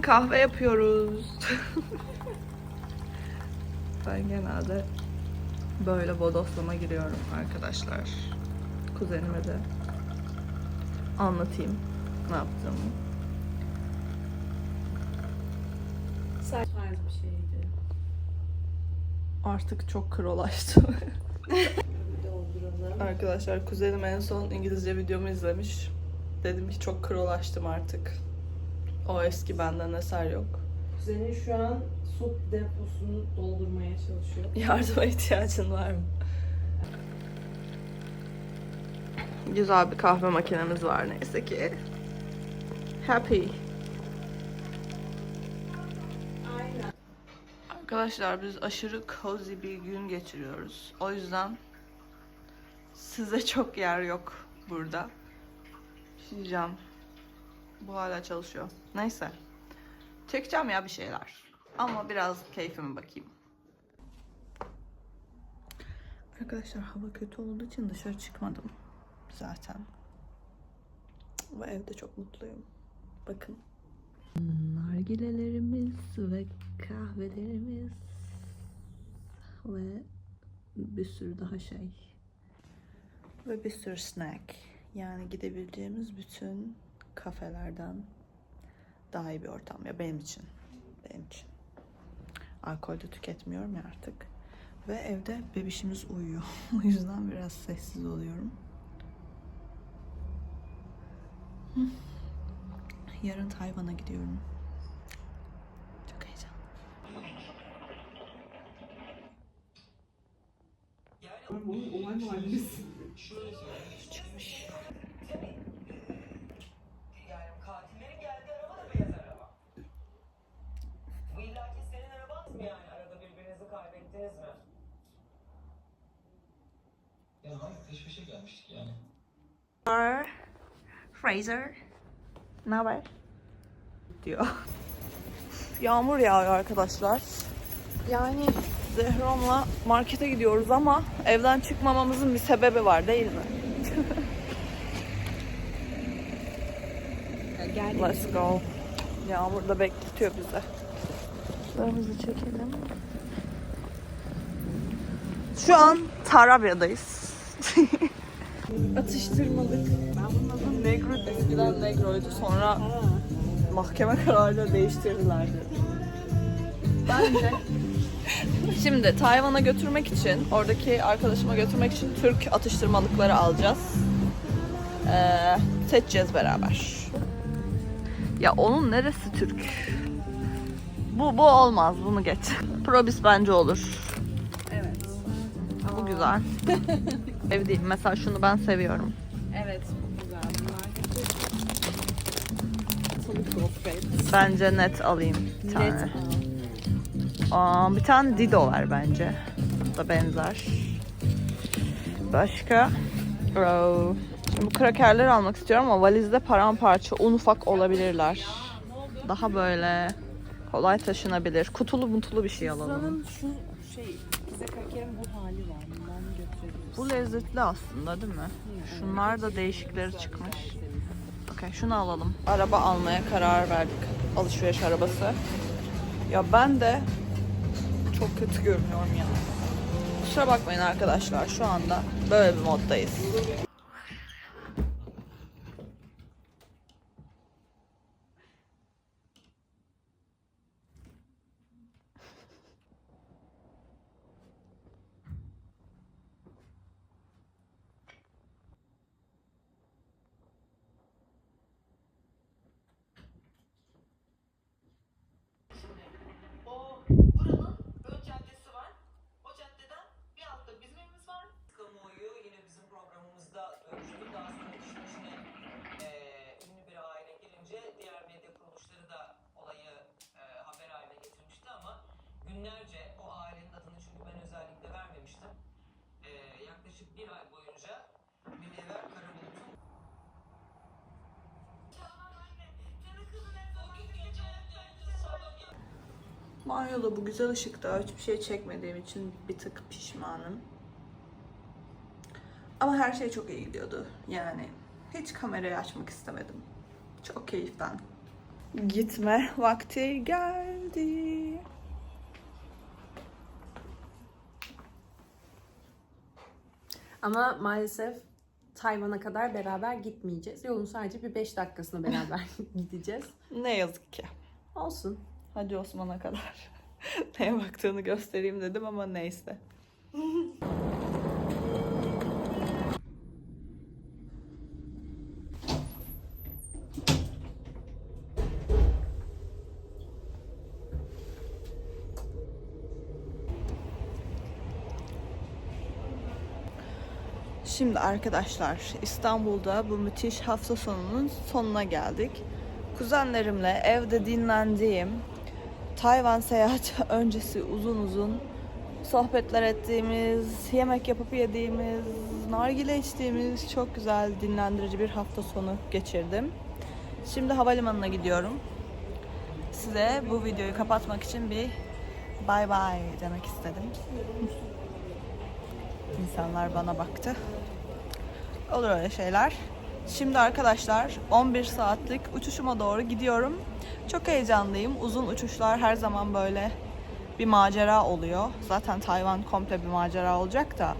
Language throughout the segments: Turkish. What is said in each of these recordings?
kahve yapıyoruz. ben genelde böyle bodoslama giriyorum arkadaşlar. Kuzenime de anlatayım ne yaptığımı. tarz bir şeydi. Artık çok krolaştı. Arkadaşlar kuzenim en son İngilizce videomu izlemiş. Dedim ki çok krolaştım artık. O eski benden eser yok. Kuzenin şu an su deposunu doldurmaya çalışıyor. Yardıma ihtiyacın var mı? Güzel bir kahve makinemiz var neyse ki. Happy. Aynen. Arkadaşlar biz aşırı cozy bir gün geçiriyoruz. O yüzden size çok yer yok burada. Bir diyeceğim. Bu hala çalışıyor. Neyse. Çekeceğim ya bir şeyler. Ama biraz keyfime bakayım. Arkadaşlar hava kötü olduğu için dışarı çıkmadım zaten. Ve evde çok mutluyum. Bakın. Nargilelerimiz ve kahvelerimiz ve bir sürü daha şey. Ve bir sürü snack. Yani gidebileceğimiz bütün kafelerden daha iyi bir ortam ya benim için. Benim için. Alkol de tüketmiyorum ya artık. Ve evde bebişimiz uyuyor. o yüzden biraz sessiz oluyorum. Yarın Tayvan'a gidiyorum. Çok heyecanlı. Çıkmış. Yani katillerin geldiği araba da beyaz araba. Bu illaki senin araban mı yani? Arada birbirinizi kaybettiniz mi? Ya hayır peş peşe gelmiştik yani. Fraser. Ne haber? Diyor. Yağmur yağıyor arkadaşlar. Yani Zehrom'la markete gidiyoruz ama evden çıkmamamızın bir sebebi var değil mi? Let's go. Yağmur da bekletiyor bizi. Şuramızı çekelim. Şu an Tarabya'dayız. Atıştırmalık. Ben bunun adını Negro eskiden Negro'ydu sonra mahkeme kararıyla değiştirdiler Bence Şimdi Tayvan'a götürmek için, oradaki arkadaşıma götürmek için Türk atıştırmalıkları alacağız. Ee, seçeceğiz beraber. Ya onun neresi Türk? Bu bu olmaz, bunu geç. Probis bence olur. Evet. Bu güzel. Ev değil. Mesela şunu ben seviyorum. Evet. bu Güzel. Bunlar. Bence net alayım bir tane. Net al. Aa, bir tane Dido var bence. Bu da benzer. Başka? Oo. Şimdi bu krakerleri almak istiyorum ama valizde paramparça, un ufak olabilirler. Daha böyle kolay taşınabilir. Kutulu mutulu bir şey alalım. Buranın şu şey, bize krakerin bu hali var. Bu lezzetli aslında değil mi? Şunlar da değişikleri çıkmış. Okey şunu alalım. Araba almaya karar verdik. Alışveriş arabası. Ya ben de çok kötü görünüyorum ya. Kusura bakmayın arkadaşlar şu anda böyle bir moddayız. Yaklaşık bir ay boyunca Münevver Karabulut'un Banyoda bu güzel ışıkta hiçbir şey çekmediğim için bir tık pişmanım. Ama her şey çok iyi gidiyordu. Yani hiç kamerayı açmak istemedim. Çok keyiften. Gitme vakti geldi. Ama maalesef Tayvan'a kadar beraber gitmeyeceğiz. Yolun sadece bir 5 dakikasına beraber gideceğiz. Ne yazık ki. Olsun. Hadi Osman'a kadar. Neye baktığını göstereyim dedim ama neyse. Şimdi arkadaşlar İstanbul'da bu müthiş hafta sonunun sonuna geldik. Kuzenlerimle evde dinlendiğim, Tayvan seyahati öncesi uzun uzun sohbetler ettiğimiz, yemek yapıp yediğimiz, nargile içtiğimiz çok güzel dinlendirici bir hafta sonu geçirdim. Şimdi havalimanına gidiyorum. Size bu videoyu kapatmak için bir bay bay demek istedim. İnsanlar bana baktı. Olur öyle şeyler. Şimdi arkadaşlar 11 saatlik uçuşuma doğru gidiyorum. Çok heyecanlıyım. Uzun uçuşlar her zaman böyle bir macera oluyor. Zaten Tayvan komple bir macera olacak da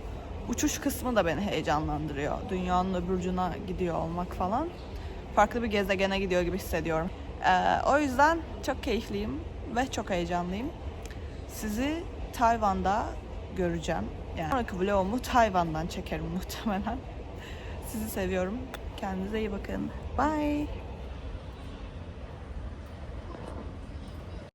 uçuş kısmı da beni heyecanlandırıyor. Dünyanın öbür ucuna gidiyor olmak falan. Farklı bir gezegene gidiyor gibi hissediyorum. Ee, o yüzden çok keyifliyim ve çok heyecanlıyım. Sizi Tayvan'da göreceğim. Yani sonraki vlogumu Tayvan'dan çekerim muhtemelen. Sizi seviyorum. Kendinize iyi bakın. Bye.